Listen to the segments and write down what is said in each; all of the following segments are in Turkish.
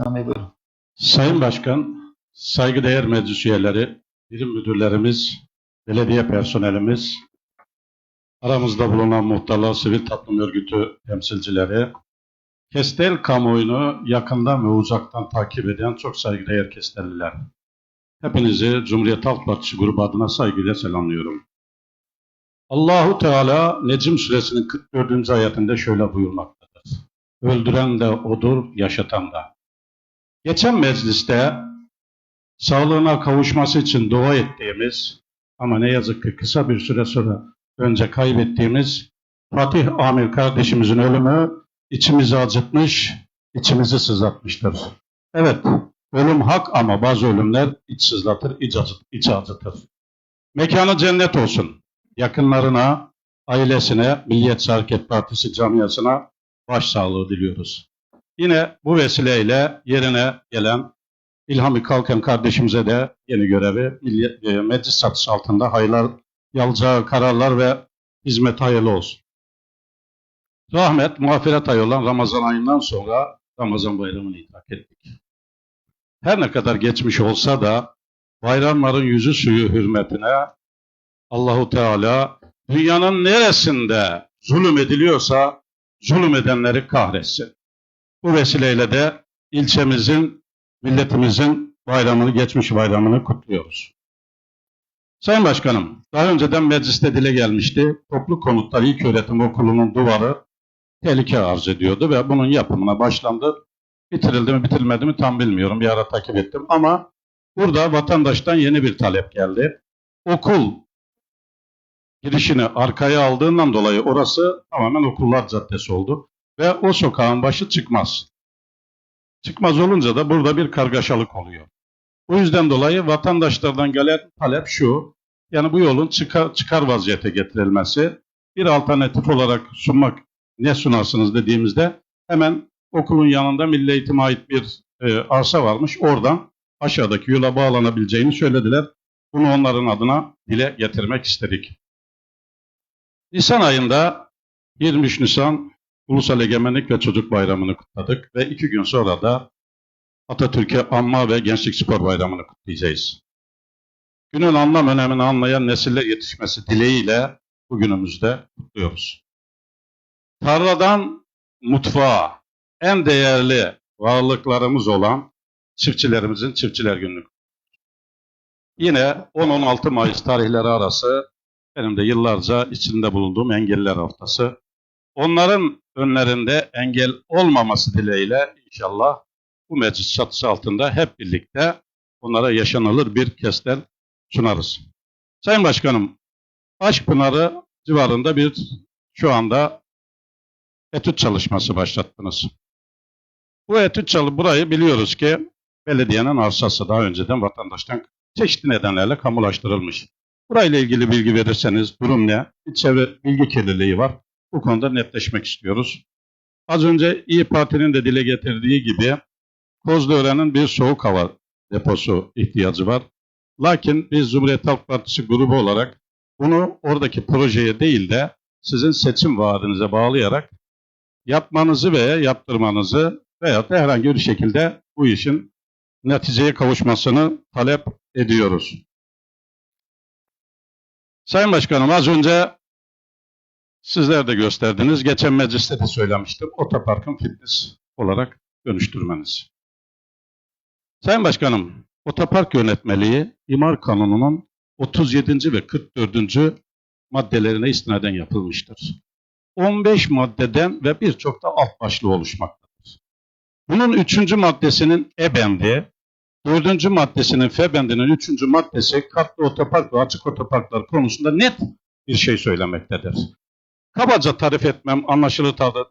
Bey buyurun. Sayın Başkan, saygıdeğer meclis üyeleri, birim müdürlerimiz, belediye personelimiz, aramızda bulunan muhtarlar, sivil toplum örgütü temsilcileri, Kestel kamuoyunu yakından ve uzaktan takip eden çok saygıdeğer Kestelliler. Hepinizi Cumhuriyet Halk Partisi grubu adına saygıyla selamlıyorum. Allahu Teala Necim suresinin 44. ayetinde şöyle buyurmaktadır. Öldüren de odur, yaşatan da. Geçen mecliste sağlığına kavuşması için dua ettiğimiz ama ne yazık ki kısa bir süre sonra önce kaybettiğimiz Fatih Amir kardeşimizin ölümü içimizi acıtmış, içimizi sızlatmıştır. Evet, ölüm hak ama bazı ölümler iç sızlatır, iç, acıt, iç acıtır. Mekanı cennet olsun. Yakınlarına, ailesine, Milliyetçi Hareket Partisi camiasına başsağlığı diliyoruz. Yine bu vesileyle yerine gelen İlhami Kalkan kardeşimize de yeni görevi e, meclis çatısı altında hayırlar, yalacağı kararlar ve hizmet hayırlı olsun. Rahmet, mağfiret ayı olan Ramazan ayından sonra Ramazan bayramını idrak ettik. Her ne kadar geçmiş olsa da bayramların yüzü suyu hürmetine Allahu Teala dünyanın neresinde zulüm ediliyorsa zulüm edenleri kahretsin. Bu vesileyle de ilçemizin, milletimizin bayramını, geçmiş bayramını kutluyoruz. Sayın Başkanım, daha önceden mecliste dile gelmişti. Toplu Konutlar İlköğretim Okulu'nun duvarı tehlike arz ediyordu ve bunun yapımına başlandı. Bitirildi mi bitirilmedi mi tam bilmiyorum. Bir ara takip ettim ama burada vatandaştan yeni bir talep geldi. Okul girişini arkaya aldığından dolayı orası tamamen okullar caddesi oldu ve o sokağın başı çıkmaz. Çıkmaz olunca da burada bir kargaşalık oluyor. Bu yüzden dolayı vatandaşlardan gelen talep şu, yani bu yolun çıkar, çıkar vaziyete getirilmesi, bir alternatif olarak sunmak ne sunarsınız dediğimizde hemen okulun yanında Milli Eğitim'e ait bir e, arsa varmış. Oradan aşağıdaki yola bağlanabileceğini söylediler. Bunu onların adına dile getirmek istedik. Nisan ayında 23 Nisan Ulusal Egemenlik ve Çocuk Bayramı'nı kutladık ve iki gün sonra da Atatürk'e Anma ve Gençlik Spor Bayramı'nı kutlayacağız. Günün anlam önemini anlayan nesiller yetişmesi dileğiyle bugünümüzde kutluyoruz. Tarladan mutfağa en değerli varlıklarımız olan çiftçilerimizin Çiftçiler Günü'nü Yine 10-16 Mayıs tarihleri arası benim de yıllarca içinde bulunduğum engelliler haftası. Onların önlerinde engel olmaması dileğiyle inşallah bu meclis çatısı altında hep birlikte onlara yaşanılır bir kestel sunarız. Sayın Başkanım, Aşkpınarı civarında bir şu anda etüt çalışması başlattınız. Bu etüt çalı burayı biliyoruz ki belediyenin arsası daha önceden vatandaştan çeşitli nedenlerle kamulaştırılmış. Burayla ilgili bilgi verirseniz durum ne? Bir çevre bilgi kirliliği var. Bu konuda netleşmek istiyoruz. Az önce İyi Parti'nin de dile getirdiği gibi Kozluören'in bir soğuk hava deposu ihtiyacı var. Lakin biz Cumhuriyet Halk Partisi grubu olarak bunu oradaki projeye değil de sizin seçim vaadinize bağlayarak yapmanızı veya yaptırmanızı veya da herhangi bir şekilde bu işin neticeye kavuşmasını talep ediyoruz. Sayın Başkanım az önce sizler de gösterdiniz. Geçen mecliste de söylemiştim. Otoparkın fitness olarak dönüştürmeniz. Sayın Başkanım, otopark yönetmeliği İmar Kanunu'nun 37. ve 44. maddelerine istinaden yapılmıştır. 15 maddeden ve birçok da alt başlığı oluşmaktadır. Bunun 3. maddesinin E bendi, 4. maddesinin F bendinin 3. maddesi katlı otopark ve açık otoparklar konusunda net bir şey söylemektedir. Kabaca tarif etmem, anlaşılır tar-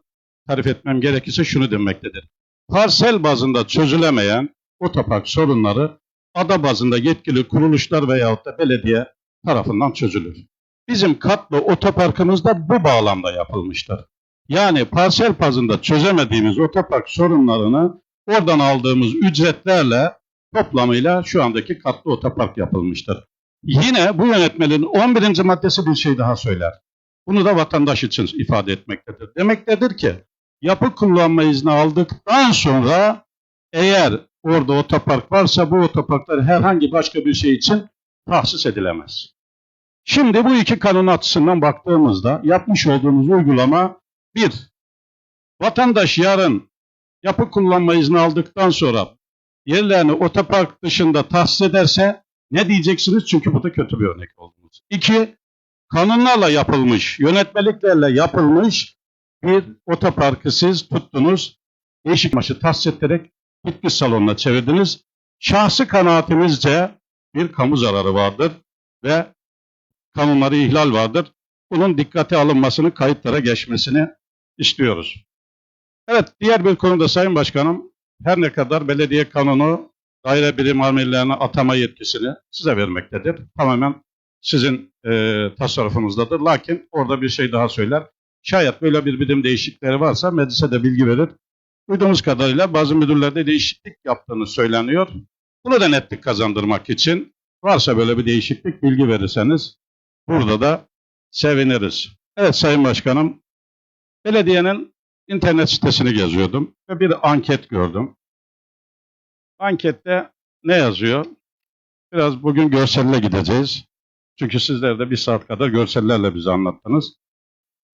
tarif etmem gerekirse şunu demektedir. Parsel bazında çözülemeyen otopark sorunları ada bazında yetkili kuruluşlar veyahut da belediye tarafından çözülür. Bizim katlı otoparkımız da bu bağlamda yapılmıştır. Yani parsel bazında çözemediğimiz otopark sorunlarını oradan aldığımız ücretlerle toplamıyla şu andaki katlı otopark yapılmıştır. Yine bu yönetmenin 11. maddesi bir şey daha söyler. Bunu da vatandaş için ifade etmektedir. Demektedir ki yapı kullanma izni aldıktan sonra Eğer orada otopark varsa bu otoparklar herhangi başka bir şey için tahsis edilemez. Şimdi bu iki kanun açısından baktığımızda yapmış olduğumuz uygulama bir, vatandaş yarın yapı kullanma izni aldıktan sonra yerlerini otopark dışında tahsis ederse ne diyeceksiniz? Çünkü bu da kötü bir örnek oldunuz. İki, kanunlarla yapılmış, yönetmeliklerle yapılmış bir otoparkı siz tuttunuz, değişik maçı tahsis ettirerek fitness salonuna çevirdiniz. Şahsi kanaatimizce bir kamu zararı vardır ve kanunları ihlal vardır. Bunun dikkate alınmasını, kayıtlara geçmesini istiyoruz. Evet, diğer bir konuda Sayın Başkanım, her ne kadar belediye kanunu daire birim amirlerine atama yetkisini size vermektedir. Tamamen sizin e, tasarrufunuzdadır. Lakin orada bir şey daha söyler. Şayet böyle bir birim değişiklikleri varsa meclise de bilgi verir. Duyduğumuz kadarıyla bazı müdürlerde değişiklik yaptığını söyleniyor. Bunu da netlik kazandırmak için varsa böyle bir değişiklik bilgi verirseniz burada da seviniriz. Evet Sayın Başkanım, belediyenin internet sitesini geziyordum ve bir anket gördüm. Ankette ne yazıyor? Biraz bugün görselle gideceğiz. Çünkü sizler de bir saat kadar görsellerle bize anlattınız.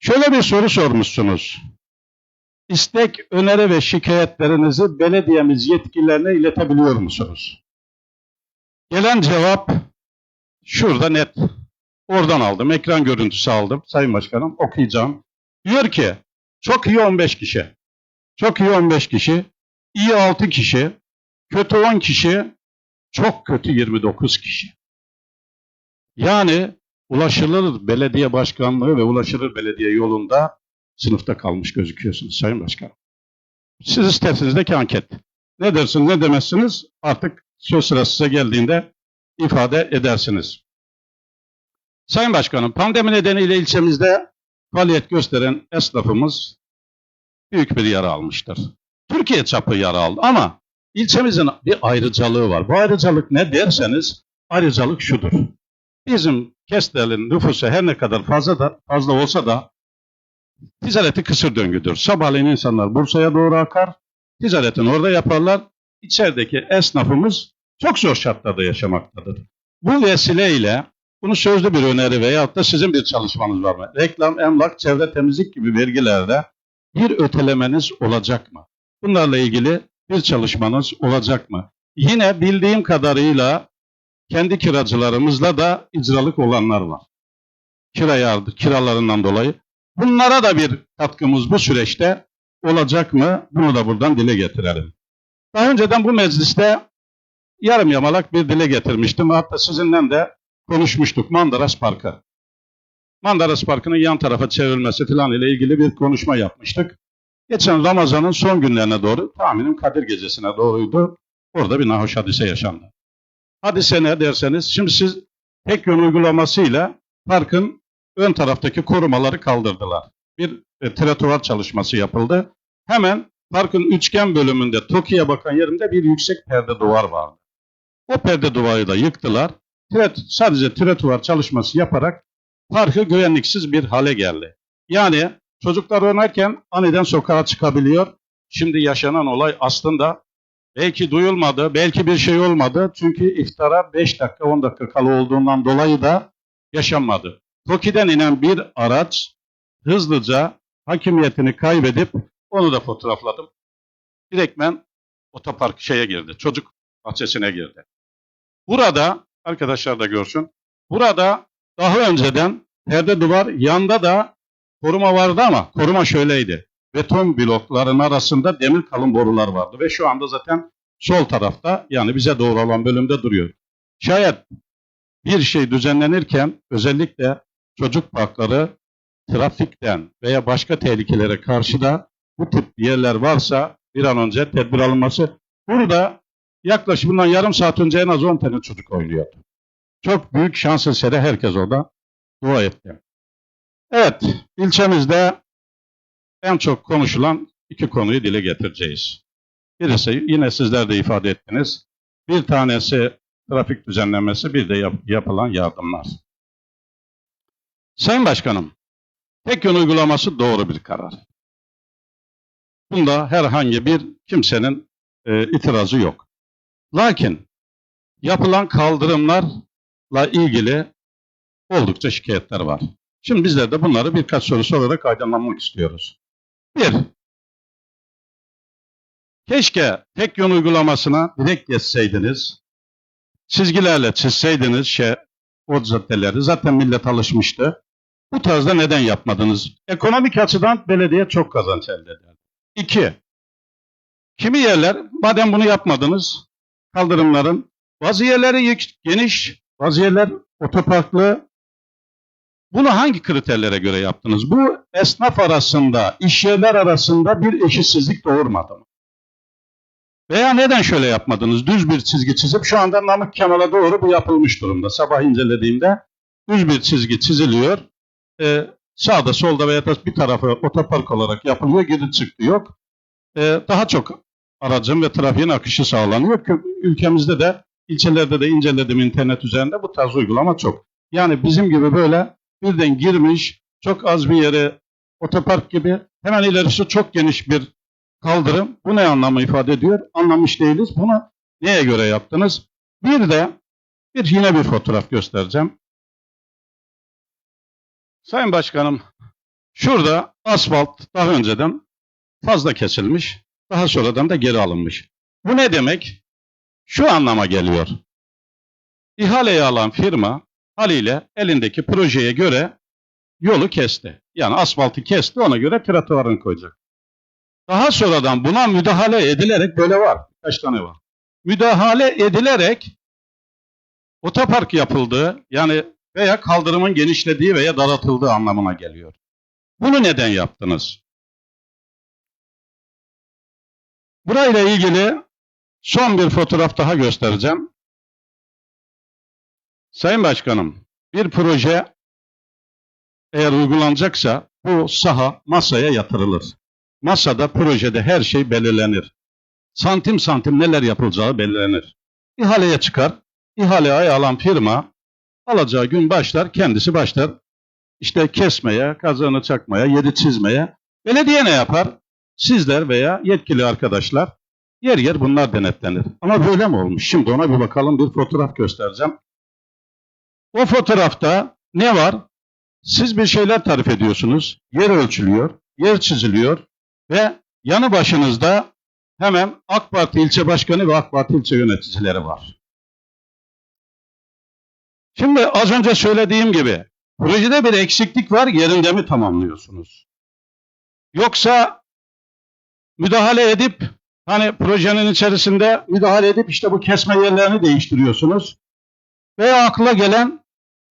Şöyle bir soru sormuşsunuz. İstek, öneri ve şikayetlerinizi belediyemiz yetkililerine iletebiliyor musunuz? Gelen cevap şurada net. Oradan aldım. Ekran görüntüsü aldım. Sayın Başkanım okuyacağım. Diyor ki çok iyi 15 kişi. Çok iyi 15 kişi. iyi 6 kişi. Kötü 10 kişi. Çok kötü 29 kişi. Yani ulaşılır belediye başkanlığı ve ulaşılır belediye yolunda sınıfta kalmış gözüküyorsunuz Sayın Başkanım. Siz istersenizdeki anket. Ne dersiniz ne demezsiniz artık söz sırası size geldiğinde ifade edersiniz. Sayın Başkanım pandemi nedeniyle ilçemizde faaliyet gösteren esnafımız büyük bir yara almıştır. Türkiye çapı yara aldı ama ilçemizin bir ayrıcalığı var. Bu ayrıcalık ne derseniz ayrıcalık şudur. Bizim Kestel'in nüfusu her ne kadar fazla da fazla olsa da ticareti kısır döngüdür. Sabahleyin insanlar Bursa'ya doğru akar, ticaretini orada yaparlar. İçerideki esnafımız çok zor şartlarda yaşamaktadır. Bu vesileyle bunu sözlü bir öneri veyahut da sizin bir çalışmanız var mı? Reklam, emlak, çevre temizlik gibi vergilerde bir ötelemeniz olacak mı? Bunlarla ilgili bir çalışmanız olacak mı? Yine bildiğim kadarıyla kendi kiracılarımızla da icralık olanlar var. Kira yardı, kiralarından dolayı. Bunlara da bir katkımız bu süreçte olacak mı? Bunu da buradan dile getirelim. Daha önceden bu mecliste yarım yamalak bir dile getirmiştim. Hatta sizinle de konuşmuştuk Mandaras Parkı. Mandaras Parkı'nın yan tarafa çevrilmesi falan ile ilgili bir konuşma yapmıştık. Geçen Ramazan'ın son günlerine doğru, tahminim Kadir Gecesi'ne doğruydu. Orada bir nahoş hadise yaşandı. Hadise ne derseniz, şimdi siz tek yön uygulamasıyla parkın ön taraftaki korumaları kaldırdılar. Bir e, trottoar çalışması yapıldı. Hemen parkın üçgen bölümünde Toki'ye bakan yerinde bir yüksek perde duvar vardı. O perde duvarı da yıktılar. Tret, sadece trottoar çalışması yaparak parkı güvenliksiz bir hale geldi. Yani çocuklar oynarken aniden sokağa çıkabiliyor. Şimdi yaşanan olay aslında belki duyulmadı, belki bir şey olmadı. Çünkü iftara 5 dakika 10 dakika kala olduğundan dolayı da yaşanmadı. Toki'den inen bir araç hızlıca hakimiyetini kaybedip onu da fotoğrafladım. Direktmen otopark şeye girdi. Çocuk bahçesine girdi. Burada arkadaşlar da görsün. Burada daha önceden perde duvar yanda da koruma vardı ama koruma şöyleydi. Beton blokların arasında demir kalın borular vardı ve şu anda zaten sol tarafta yani bize doğru olan bölümde duruyor. Şayet bir şey düzenlenirken özellikle çocuk parkları trafikten veya başka tehlikelere karşı da bu tip yerler varsa bir an önce tedbir alınması. Burada yaklaşık bundan yarım saat önce en az 10 tane çocuk oynuyordu. Çok büyük şans eseri herkes orada dua etti. Evet, ilçemizde en çok konuşulan iki konuyu dile getireceğiz. Birisi yine sizler de ifade ettiniz. Bir tanesi trafik düzenlemesi, bir de yap- yapılan yardımlar. Sayın Başkanım, tek yön uygulaması doğru bir karar. Bunda herhangi bir kimsenin e, itirazı yok. Lakin yapılan kaldırımlarla ilgili oldukça şikayetler var. Şimdi bizler de bunları birkaç soru sorarak aydınlanmak istiyoruz. Bir, keşke tek yön uygulamasına direkt geçseydiniz, çizgilerle çizseydiniz şey, o caddeleri zaten millet alışmıştı. Bu tarzda neden yapmadınız? Ekonomik açıdan belediye çok kazanç elde eder. İki, kimi yerler madem bunu yapmadınız, kaldırımların bazı yerleri geniş, bazı yerler otoparklı. Bunu hangi kriterlere göre yaptınız? Bu esnaf arasında, iş yerler arasında bir eşitsizlik doğurmadı mı? Veya neden şöyle yapmadınız? Düz bir çizgi çizip şu anda Namık Kemal'a doğru bu yapılmış durumda. Sabah incelediğimde düz bir çizgi çiziliyor. Ee, sağda solda veya bir tarafı otopark olarak yapılıyor. Geri çıktı yok. Ee, daha çok aracın ve trafiğin akışı sağlanıyor. Ülkemizde de ilçelerde de inceledim internet üzerinde bu tarz uygulama çok. Yani bizim gibi böyle birden girmiş çok az bir yere otopark gibi hemen ilerisi çok geniş bir kaldırım. Bu ne anlamı ifade ediyor? Anlamış değiliz. Bunu neye göre yaptınız? Bir de bir yine bir fotoğraf göstereceğim. Sayın Başkanım, şurada asfalt daha önceden fazla kesilmiş, daha sonradan da geri alınmış. Bu ne demek? Şu anlama geliyor. İhaleyi alan firma haliyle elindeki projeye göre yolu kesti. Yani asfaltı kesti, ona göre trotuarını koyacak. Daha sonradan buna müdahale edilerek böyle var. Kaç tane var? Müdahale edilerek otopark yapıldığı yani veya kaldırımın genişlediği veya daraltıldığı anlamına geliyor. Bunu neden yaptınız? Burayla ilgili son bir fotoğraf daha göstereceğim. Sayın Başkanım, bir proje eğer uygulanacaksa bu saha masaya yatırılır. Masada, projede her şey belirlenir. Santim santim neler yapılacağı belirlenir. İhaleye çıkar. İhaleye alan firma alacağı gün başlar, kendisi başlar. İşte kesmeye, kazanı çakmaya, yedi çizmeye. Belediye ne yapar? Sizler veya yetkili arkadaşlar yer yer bunlar denetlenir. Ama böyle mi olmuş? Şimdi ona bir bakalım bir fotoğraf göstereceğim. O fotoğrafta ne var? Siz bir şeyler tarif ediyorsunuz. Yer ölçülüyor, yer çiziliyor ve yanı başınızda hemen AK Parti ilçe başkanı ve AK Parti ilçe yöneticileri var. Şimdi az önce söylediğim gibi projede bir eksiklik var yerinde mi tamamlıyorsunuz? Yoksa müdahale edip hani projenin içerisinde müdahale edip işte bu kesme yerlerini değiştiriyorsunuz. Veya akla gelen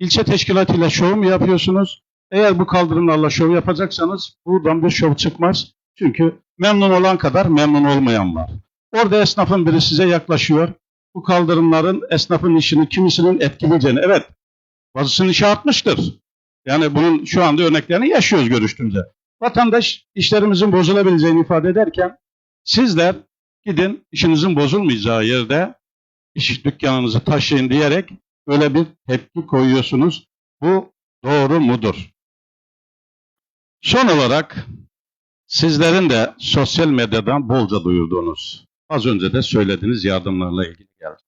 ilçe teşkilatıyla şov mu yapıyorsunuz? Eğer bu kaldırımlarla şov yapacaksanız buradan bir şov çıkmaz. Çünkü memnun olan kadar memnun olmayan var. Orada esnafın biri size yaklaşıyor. Bu kaldırımların esnafın işini kimisinin etkileyeceğini. Evet, bazısının işi artmıştır. Yani bunun şu anda örneklerini yaşıyoruz görüştüğümüzde. Vatandaş işlerimizin bozulabileceğini ifade ederken sizler gidin işinizin bozulmayacağı yerde iş dükkanınızı taşıyın diyerek böyle bir tepki koyuyorsunuz. Bu doğru mudur? Son olarak sizlerin de sosyal medyadan bolca duyurduğunuz, az önce de söylediğiniz yardımlarla ilgili geldi.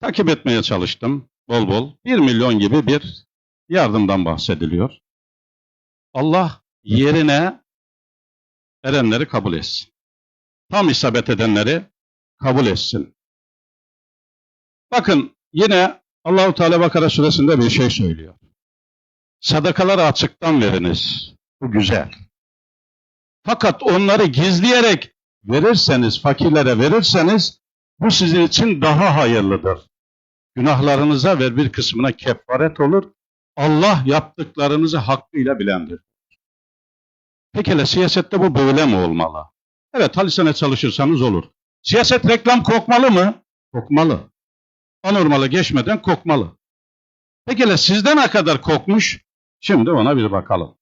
Takip etmeye çalıştım bol bol. 1 milyon gibi bir yardımdan bahsediliyor. Allah yerine erenleri kabul etsin. Tam isabet edenleri kabul etsin. Bakın yine Allahu Teala Bakara suresinde bir şey söylüyor. Sadakaları açıktan veriniz. Bu güzel. Fakat onları gizleyerek verirseniz, fakirlere verirseniz bu sizin için daha hayırlıdır. Günahlarınıza ver bir kısmına kefaret olur. Allah yaptıklarınızı hakkıyla bilendir. Pekala siyasette bu böyle mi olmalı? Evet halisane çalışırsanız olur. Siyaset reklam kokmalı mı? Kokmalı. Anormala geçmeden kokmalı. Pekala sizde ne kadar kokmuş? Şimdi ona bir bakalım.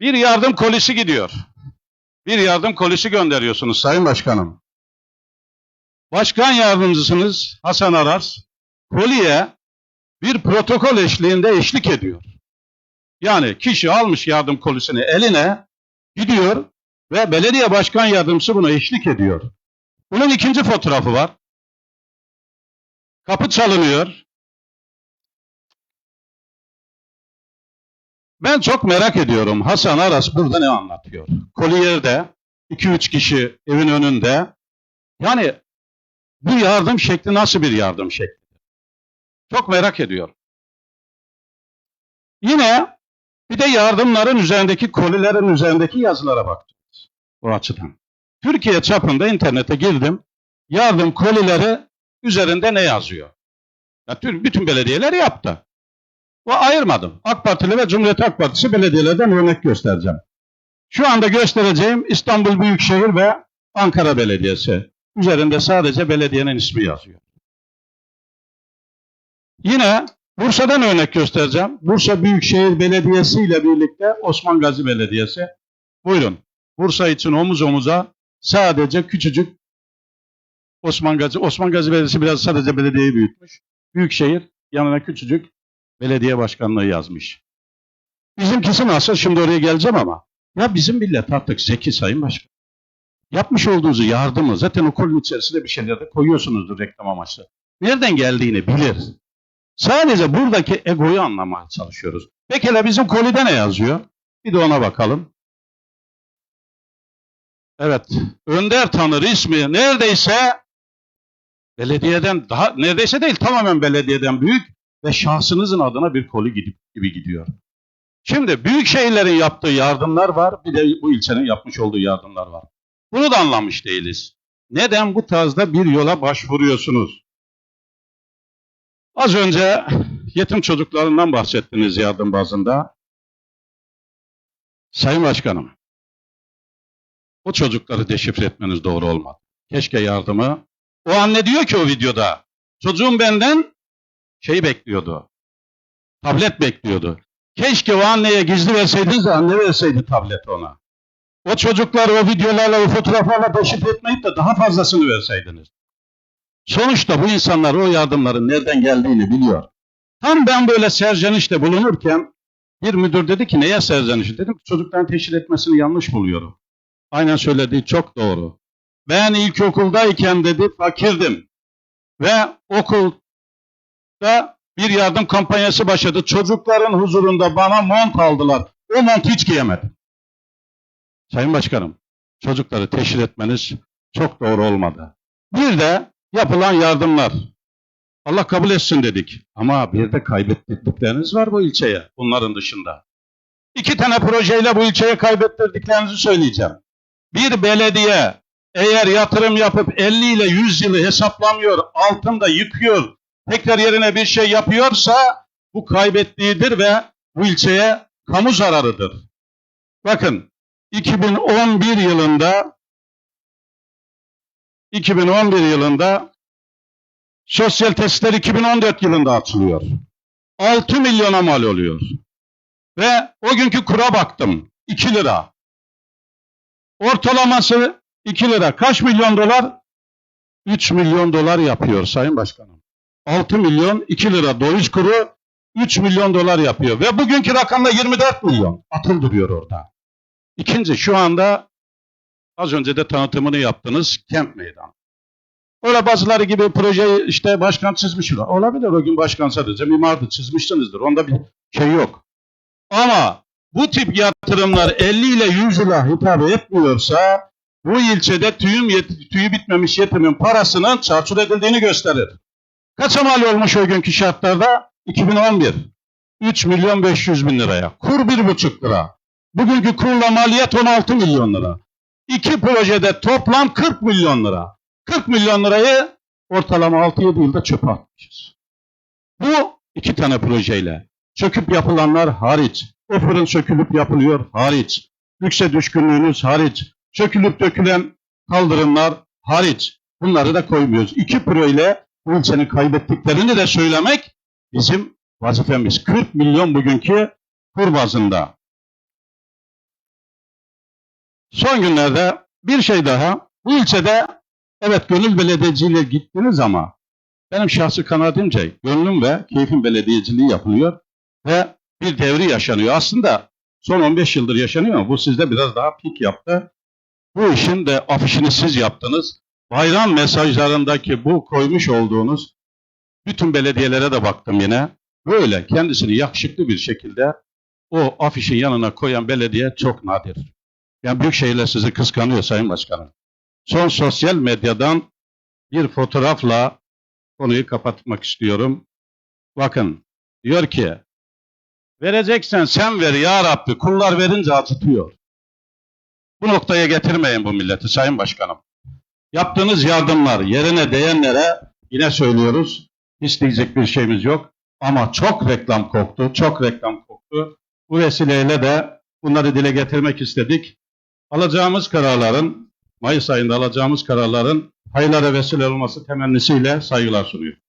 Bir yardım kolisi gidiyor. Bir yardım kolisi gönderiyorsunuz Sayın Başkanım. Başkan yardımcısınız Hasan Aras, koliye bir protokol eşliğinde eşlik ediyor. Yani kişi almış yardım kolisini eline, gidiyor ve belediye başkan yardımcısı buna eşlik ediyor. Bunun ikinci fotoğrafı var. Kapı çalınıyor. Ben çok merak ediyorum Hasan Aras burada ne anlatıyor? Koliyer'de 2-3 kişi evin önünde. Yani bu yardım şekli nasıl bir yardım şekli? Çok merak ediyorum. Yine bir de yardımların üzerindeki kolilerin üzerindeki yazılara bakacağız. O açıdan. Türkiye çapında internete girdim. Yardım kolileri üzerinde ne yazıyor? Ya, tüm- bütün belediyeler yaptı. O ayırmadım. AK Partili ve Cumhuriyet Halk Partisi belediyelerden örnek göstereceğim. Şu anda göstereceğim İstanbul Büyükşehir ve Ankara Belediyesi. Üzerinde sadece belediyenin ismi yazıyor. Yine Bursa'dan örnek göstereceğim. Bursa Büyükşehir Belediyesi ile birlikte Osman Gazi Belediyesi. Buyurun. Bursa için omuz omuza sadece küçücük Osman Gazi. Osman Gazi Belediyesi biraz sadece belediyeyi büyütmüş. Büyükşehir yanına küçücük belediye başkanlığı yazmış. Bizimkisi nasıl? Şimdi oraya geleceğim ama. Ya bizim millet artık zeki sayın başkan. Yapmış olduğunuz yardımı zaten okulun içerisinde bir şeyler de koyuyorsunuzdur reklam amaçlı. Nereden geldiğini bilir. Sadece buradaki egoyu anlamaya çalışıyoruz. Peki hele bizim kolide ne yazıyor? Bir de ona bakalım. Evet. Önder Tanır ismi neredeyse belediyeden daha neredeyse değil tamamen belediyeden büyük ve şahsınızın adına bir koli gidip gibi gidiyor. Şimdi büyük şehirlerin yaptığı yardımlar var, bir de bu ilçenin yapmış olduğu yardımlar var. Bunu da anlamış değiliz. Neden bu tarzda bir yola başvuruyorsunuz? Az önce yetim çocuklarından bahsettiniz yardım bazında. Sayın Başkanım, o çocukları deşifre etmeniz doğru olmadı. Keşke yardımı, o anne diyor ki o videoda, çocuğum benden şey bekliyordu, tablet bekliyordu. Keşke o anneye gizli verseydiniz de anne verseydi tablet ona. O çocukları o videolarla, o fotoğraflarla deşifre etmeyip de daha fazlasını verseydiniz. Sonuçta bu insanlar o yardımların nereden geldiğini biliyor. Tam ben böyle serzenişte bulunurken bir müdür dedi ki neye serzeniş? Dedim çocukların teşhir etmesini yanlış buluyorum. Aynen söylediği çok doğru. Ben ilkokuldayken dedi fakirdim. Ve okulda bir yardım kampanyası başladı. Çocukların huzurunda bana mont aldılar. O montu hiç giyemedim. Sayın Başkanım, çocukları teşhir etmeniz çok doğru olmadı. Bir de yapılan yardımlar. Allah kabul etsin dedik. Ama bir de kaybettirdikleriniz var bu ilçeye bunların dışında. İki tane projeyle bu ilçeye kaybettirdiklerinizi söyleyeceğim. Bir belediye eğer yatırım yapıp 50 ile 100 yılı hesaplamıyor, altında yıkıyor, tekrar yerine bir şey yapıyorsa bu kaybettiğidir ve bu ilçeye kamu zararıdır. Bakın 2011 yılında 2011 yılında sosyal testler 2014 yılında açılıyor. 6 milyona mal oluyor. Ve o günkü kura baktım. 2 lira. Ortalaması 2 lira. Kaç milyon dolar? 3 milyon dolar yapıyor Sayın Başkanım. 6 milyon 2 lira döviz kuru 3 milyon dolar yapıyor. Ve bugünkü rakamda 24 milyon. Atıl duruyor orada. İkinci şu anda az önce de tanıtımını yaptınız kent meydanı. Öyle bazıları gibi projeyi işte başkan çizmiş. Olabilir o gün başkan sadece mimardı çizmişsinizdir. Onda bir şey yok. Ama bu tip yatırımlar 50 ile 100 yıla hitap etmiyorsa bu ilçede tüyüm yet- tüyü bitmemiş yetimin parasının çarçur edildiğini gösterir. Kaça mal olmuş o günkü şartlarda? 2011. 3 milyon 500 bin liraya. Kur 1,5 lira. Bugünkü kurla maliyet 16 milyon lira. İki projede toplam 40 milyon lira. 40 milyon lirayı ortalama 6-7 yılda çöpe atmışız. Bu iki tane projeyle. Çöküp yapılanlar hariç. O fırın sökülüp yapılıyor hariç. Yükse düşkünlüğünüz hariç. Sökülüp dökülen kaldırımlar hariç. Bunları da koymuyoruz. İki projeyle bu ilçenin kaybettiklerini de söylemek bizim vazifemiz. 40 milyon bugünkü kur bazında. Son günlerde bir şey daha. Bu ilçede evet gönül belediyeciliğe gittiniz ama benim şahsi kanaatimce gönlüm ve keyfim belediyeciliği yapılıyor ve bir devri yaşanıyor. Aslında son 15 yıldır yaşanıyor ama bu sizde biraz daha pik yaptı. Bu işin de afişini siz yaptınız. Bayram mesajlarındaki bu koymuş olduğunuz bütün belediyelere de baktım yine. Böyle kendisini yakışıklı bir şekilde o afişin yanına koyan belediye çok nadir. Yani büyük şehirler sizi kıskanıyor Sayın Başkanım. Son sosyal medyadan bir fotoğrafla konuyu kapatmak istiyorum. Bakın diyor ki vereceksen sen ver ya Rabbi kullar verince acıtıyor. Bu noktaya getirmeyin bu milleti Sayın Başkanım. Yaptığınız yardımlar yerine değenlere yine söylüyoruz. İsteyecek bir şeyimiz yok. Ama çok reklam koktu, çok reklam koktu. Bu vesileyle de bunları dile getirmek istedik. Alacağımız kararların, Mayıs ayında alacağımız kararların hayırlara vesile olması temennisiyle saygılar sunuyorum.